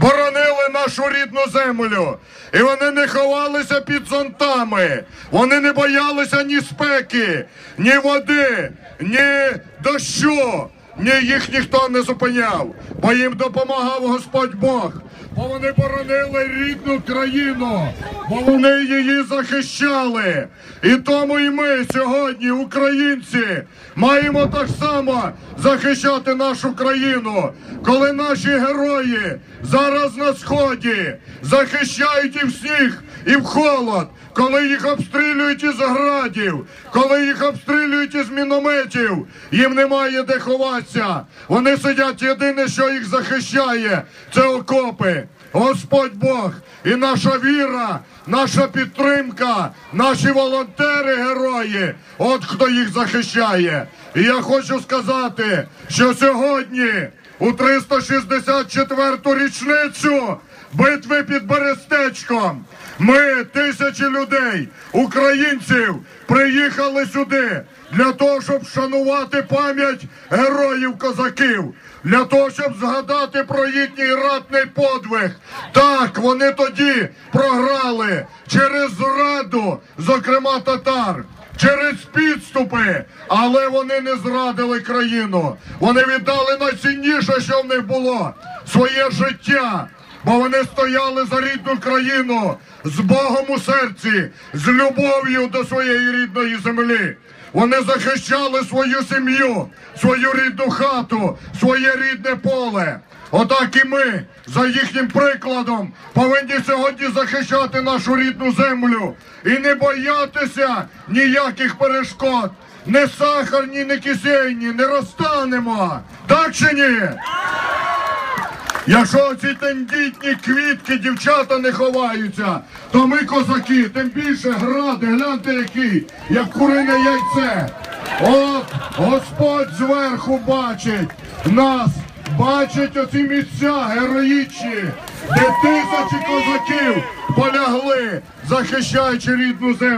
боронили нашу рідну землю. І вони не ховалися під зонтами. Вони не боялися ні спеки, ні води, ні дощу. Ні, їх ніхто не зупиняв, бо їм допомагав Господь Бог. Бо вони боронили рідну країну, бо вони її захищали. І тому і ми сьогодні, українці, маємо так само захищати нашу країну, коли наші герої зараз на сході захищають і в сніг, і в холод, коли їх обстрілюють із градів, коли їх обстрілюють із мінометів, їм немає де ховатися. Вони сидять єдине, що їх захищає, це окопи. Господь Бог і наша віра, наша підтримка, наші волонтери, герої. От хто їх захищає. І я хочу сказати, що сьогодні, у 364-ту річницю битви під Берестечком, ми, тисячі людей, українців, приїхали сюди для того, щоб вшанувати пам'ять героїв козаків, для того, щоб згадати про їхній ратний подвиг. Так, вони тоді програли через зраду, зокрема татар. Через підступи, але вони не зрадили країну. Вони віддали найцінніше, що в них було своє життя. Бо вони стояли за рідну країну з Богом у серці, з любов'ю до своєї рідної землі. Вони захищали свою сім'ю, свою рідну хату, своє рідне поле. Отак і ми за їхнім прикладом повинні сьогодні захищати нашу рідну землю і не боятися ніяких перешкод. Не сахарні, не кисейні, не розтанемо. Так чи ні? Якщо ці тендітні квітки дівчата не ховаються, то ми козаки, тим більше гради, гляньте який, як курине яйце. От Господь зверху бачить нас, бачить оці місця героїчні, де тисячі козаків полягли, захищаючи рідну землю.